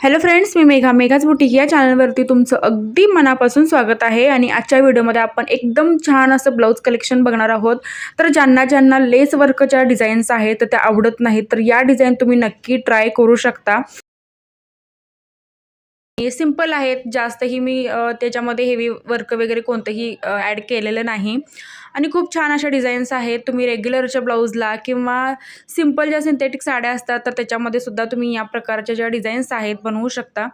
Hello friends मी Megha. मेघाच boutique या चॅनलवरती तुमचं अगदी मनापासून स्वागत आहे. आणि आजच्या व्हिडिओमध्ये आपण एकदम छान असं ब्लाऊज कलेक्शन बघणार आहोत. तर ज्यांना ज्यांना लेस वर्कच्या डिझाईन्स आहेत तर त्या आवडत नाहीत तर या डिझाईन तुम्ही नक्की ट्राय करू शकता. सिंपल आहेत जास्तही मी त्याच्यामध्ये हेवी वर्क वगैरे कोणतंही ॲड केलेलं नाही. आणि खूप छान अशा डिझाईन्स आहेत. तुम्ही रेग्युलरच्या ब्लाऊजला किंवा सिंपल ज्या सिंथेटिक साड्या असतात तर त्याच्यामध्ये सुद्धा तुम्ही या प्रकारच्या ज्या डिझाईन्स आहेत बनवू शकता.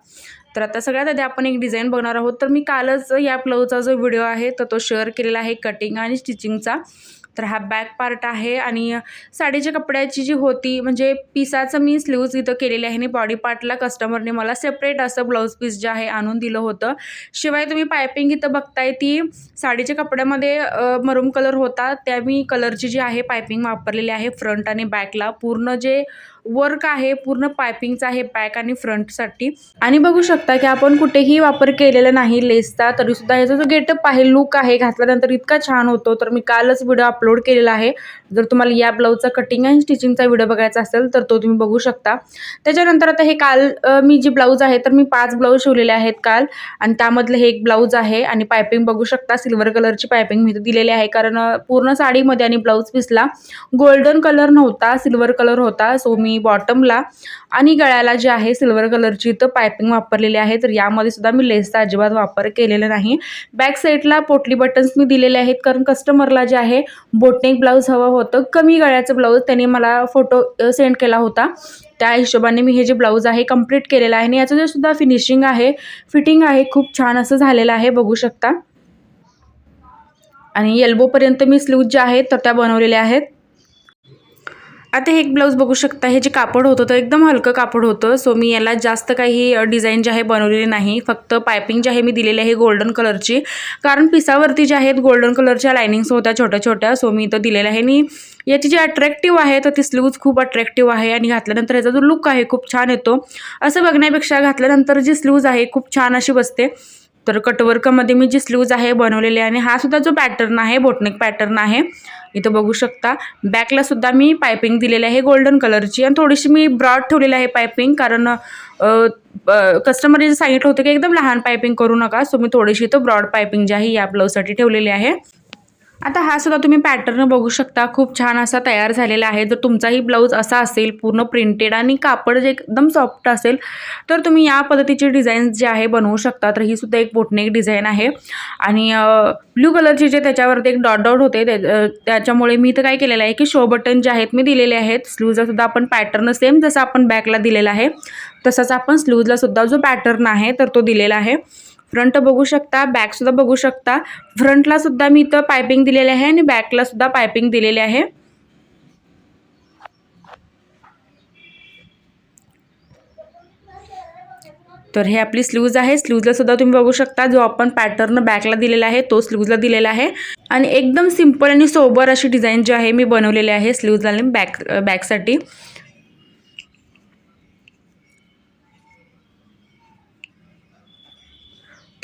तर आता सगळ्यात आधी आपण एक डिझाईन बघणार आहोत. तर मी कालच या ब्लाऊजचा जो व्हिडिओ आहे तर तो शेअर केलेला आहे कटिंग आणि स्टिचिंगचा तर हा बॅक पार्ट आहे आणि साडीच्या कपड्याची जी होती म्हणजे पिसाचं मी स्लीव्ज इथं केलेली आहे आणि बॉडी पार्टला कस्टमरने मला सेपरेट असं ब्लाऊज पीस जे आहे आणून दिलं होतं. शिवाय तुम्ही पायपिंग इथं बघताय ती साडीच्या कपड्यामध्ये मरूम कलर होता. त्या मी कलरची जी आहे पायपिंग वापरलेली आहे फ्रंट आणि बॅकला पूर्ण जे वर्क आहे पूर्ण पायपिंगचा आहे बॅक आणि फ्रंटसाठी आणि बघू शकता की आपण कुठेही वापर केलेला नाही लेसचा तरीसुद्धा ह्याचा जो गेटअप आहे लुक आहे घातल्यानंतर इतका छान होतो. तर मी कालच व्हिडिओ अपलोड केलेला आहे. जर तुम्हाला या ब्लाऊजचा कटिंग आणि स्टिचिंगचा व्हिडिओ बघायचा असेल तर तो तुम्ही बघू शकता. त्याच्यानंतर आता हे काल मी जी ब्लाऊज आहे तर मी पाच ब्लाऊज शिवलेले आहेत काल. आणि त्यामधलं हे एक ब्लाऊज आहे आणि पायपिंग बघू शकता सिल्वर कलरची पायपिंग मी दिलेली आहे. कारण पूर्ण साडीमध्ये आणि ब्लाऊज पीसला गोल्डन कलर नव्हता सिल्वर कलर होता. सो मी बॉटमला आणि गळ्याला जे आहे सिल्वर कलरची इथं पायपिंग वापरलेली आहे. तर यामध्ये सुद्धा मी लेसचा अजिबात वापर केलेला नाही. बॅक साईडला पोटली बटन्स मी दिलेले आहेत. कारण कस्टमरला जे आहे बोटनेक ब्लाऊज हवं होतं. कमी गळ्याचं ब्लाऊज त्यांनी मला फोटो सेंड केला होता. त्या हिशोबाने मी हे जे ब्लाऊज आहे कंप्लीट केलेलं आहे. आणि याचं जे सुद्धा फिनिशिंग आहे फिटिंग आहे खूप छान असं झालेलं आहे. बघू शकता. आणि एल्बोपर्यंत मी स्लूज ज्या आहेत तर त्या बनवलेल्या आहेत. आता हे एक ब्लाऊज बघू शकता हे जे कापड होतं तर एकदम हलकं कापड होतं. सो मी याला जास्त काही डिझाईन जे आहे बनवलेली नाही. फक्त पायपिंग जे आहे मी दिलेली आहे गोल्डन कलरची कारण पिसावरती जे आहेत गोल्डन कलरच्या लायनिंग्स होत्या छोट्या छोट्या. सो मी इथं दिलेलं आहे. आणि याची जी अट्रॅक्टिव्ह आहे तर ती स्लीव्ज खूप अट्रॅक्टिव्ह आहे. आणि घातल्यानंतर याचा जो लुक आहे खूप छान येतो. असं बघण्यापेक्षा घातल्यानंतर जी स्लीव्ज आहे खूप छान अशी बसते. तर कटवर्कमध्ये मी जी स्लीव्ज आहे बनवलेली आणि हा सुद्धा जो पॅटर्न आहे बोटनेक पॅटर्न आहे इथं बघू शकता. बॅकला सुद्धा मी पायपिंग दिलेली आहे गोल्डन कलरची आणि थोडीशी मी ब्रॉड ठेवलेली आहे पायपिंग कारण कस्टमरने सांगितलं होतं की एकदम लहान पायपिंग करू नका सो मी थोडीशी इथं ब्रॉड पायपिंग जी आहे या ब्लाऊजसाठी ठेवलेली आहे. आता हा सुद्धा तुम्ही पॅटर्न बघू शकता. खूप छान असा तयार झालेला आहे. जर तुमचाही ब्लाऊज असा असेल पूर्ण प्रिंटेड आणि कापड जे एकदम सॉफ्ट असेल तर तुम्ही या पद्धतीचे डिझाईन्स जे आहे बनवू शकता. तर ही सुद्धा एक बोटनेक डिझाईन आहे. आणि ब्ल्यू कलरचे जे त्याच्यावरती एक डॉट डॉट होते त्या- त्याच्यामुळे मी तर काय केलेलं आहे की शो बटन जे आहेत मी दिलेले आहेत. स्लीवचा सुद्धा आपण पॅटर्न सेम जसं आपण बॅकला दिलेला आहे तसंच आपण स्लीवला सुद्धा जो पॅटर्न आहे तर तो दिलेला आहे. फ्रंट बघू शकता बॅकसुद्धा बघू शकता. फ्रंटला सुद्धा मी इथं पायपिंग दिलेले आहे आणि बॅकला सुद्धा पायपिंग दिलेले आहे. तर हे आपली स्लीव्ज आहे. स्लीव्जला सुद्धा तुम्ही बघू शकता जो आपण पॅटर्न बॅकला दिलेला आहे तो स्लूजला दिलेला आहे. आणि एकदम सिंपल आणि सोबर अशी डिझाईन जी आहे मी बनवलेली आहे स्लूजला आणि बॅक बॅकसाठी.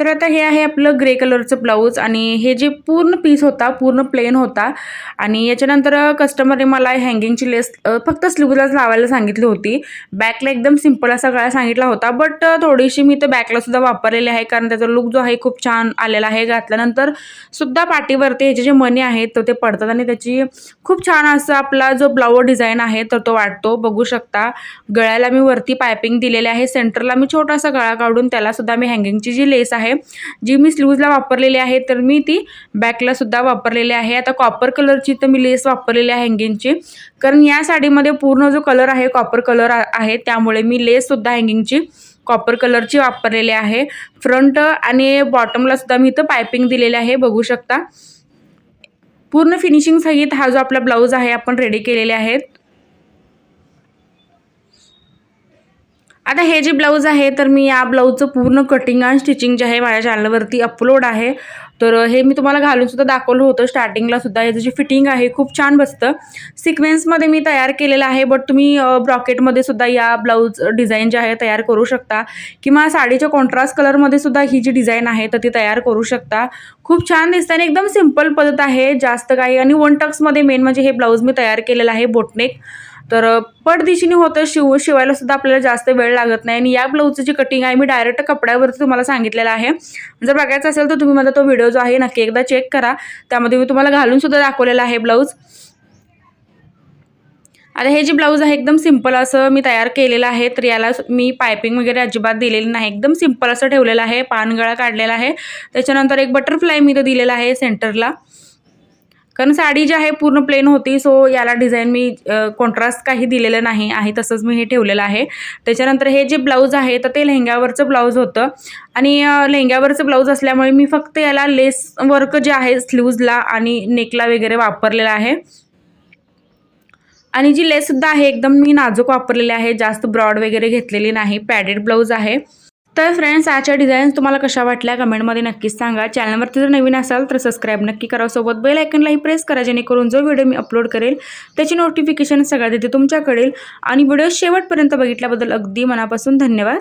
तर आता हे आहे आपलं ग्रे कलरचं ब्लाऊज आणि हे जे पूर्ण पीस होता पूर्ण प्लेन होता आणि याच्यानंतर कस्टमरने मला हँगिंगची लेस फक्त स्लीवलाच लावायला सांगितली होती. बॅकला एकदम सिंपल असा गळा सांगितला होता बट थोडीशी मी तर बॅकलासुद्धा वापरलेली आहे कारण त्याचा लुक जो आहे खूप छान आलेला आहे. घातल्यानंतर सुद्धा पाठीवरती ह्याचे जे मणी आहेत तर ते पडतात आणि त्याची खूप छान असं आपला जो ब्लाऊज डिझाईन आहे तर तो वाटतो. बघू शकता गळ्याला मी वरती पायपिंग दिलेले आहे. सेंटरला मी छोटासा गळा काढून त्यालासुद्धा मी हँगिंगची जी लेस आहे जी मी स्लूजला वापरलेली आहे तर मी ती बॅकला सुद्धा वापरलेली आहे. आता कॉपर कलरची तर मी लेस वापरलेली आहे हँगिंगची कारण या साडीमध्ये पूर्ण जो कलर आहे कॉपर कलर आहे त्यामुळे मी लेससुद्धा हँगिंगची कॉपर कलरची वापरलेली आहे. फ्रंट आणि बॉटमला सुद्धा मी इथं पायपिंग दिलेली आहे बघू शकता. पूर्ण फिनिशिंगसहित हा जो आपला ब्लाऊज आहे आपण रेडी केलेले आहेत. आता हे जे ब्लाऊज आहे तर मी या ब्लाऊजचं पूर्ण कटिंग आणि स्टिचिंग जे आहे माझ्या चॅनलवरती अपलोड आहे. तर हे मी तुम्हाला घालून सुद्धा दाखवलं होतं. स्टार्टिंगला सुद्धा याचं जे फिटिंग आहे खूप छान बसतं. सिक्वेन्समध्ये मी तयार केलेलं आहे बट तुम्ही ब्रॉकेटमध्ये सुद्धा या ब्लाऊज डिझाईन जे आहे तयार करू शकता. किंवा साडीच्या कॉन्ट्रास्ट कलरमध्ये सुद्धा ही जी डिझाईन आहे तर ती तयार करू शकता. खूप छान दिसतं आणि एकदम सिंपल पद्धत आहे. जास्त काही आणि वन टक्समध्ये मेन म्हणजे हे ब्लाऊज मी तयार केलेलं आहे बोटनेक तर पटदिशीने होतं शिव शिवायला सुद्धा आपल्याला जास्त वेळ लागत नाही. आणि या ब्लाऊजचं जी कटिंग आहे. मी डायरेक्ट कपड्यावरती तुम्हाला सांगितलेलं आहे. जर बघायचं असेल तर तुम्ही माझा तो व्हिडिओ जो आहे नक्की एकदा चेक करा. त्यामध्ये मी तुम्हाला घालून सुद्धा दाखवलेला आहे ब्लाऊज. आता हे जे ब्लाऊज आहे एकदम सिंपल असं मी तयार केलेलं आहे. तर याला मी पायपिंग वगैरे अजिबात दिलेली नाही. एकदम सिंपल असं ठेवलेलं आहे. पानगळा काढलेला आहे. त्याच्यानंतर एक बटरफ्लाय मी इथं दिलेला आहे सेंटरला कारण साडी जी आहे पूर्ण प्लेन होती सो याला डिझाईन मी कॉन्ट्रास्ट काही दिलेलं नाही आहे तसंच मी हे ठेवलेलं आहे. त्याच्यानंतर हे जे ब्लाऊज आहे तर ते लेहंग्यावरचं ब्लाऊज होतं. आणि लेहंग्यावरचं ब्लाऊज असल्यामुळे मी फक्त याला लेस वर्क जे आहे स्लीव्जला आणि नेकला वगैरे वापरलेलं आहे. आणि जी लेससुद्धा आहे एकदम मी नाजूक वापरलेली आहे जास्त ब्रॉड वगैरे घेतलेली नाही पॅडेड ब्लाऊज आहे. तर फ्रेंड्स आजच्या डिझाईन्स तुम्हाला कशा वाटल्या कमेंटमध्ये नक्कीच सांगा. चॅनलवरती जर नवीन असाल तर सबस्क्राईब नक्की करा. सोबत बेल आयकनलाही प्रेस करा जेणेकरून जो व्हिडिओ मी अपलोड करेल त्याची नोटिफिकेशन सगळ्यात येते तुमच्याकडे आणि व्हिडिओ शेवटपर्यंत बघितल्याबद्दल अगदी मनापासून धन्यवाद.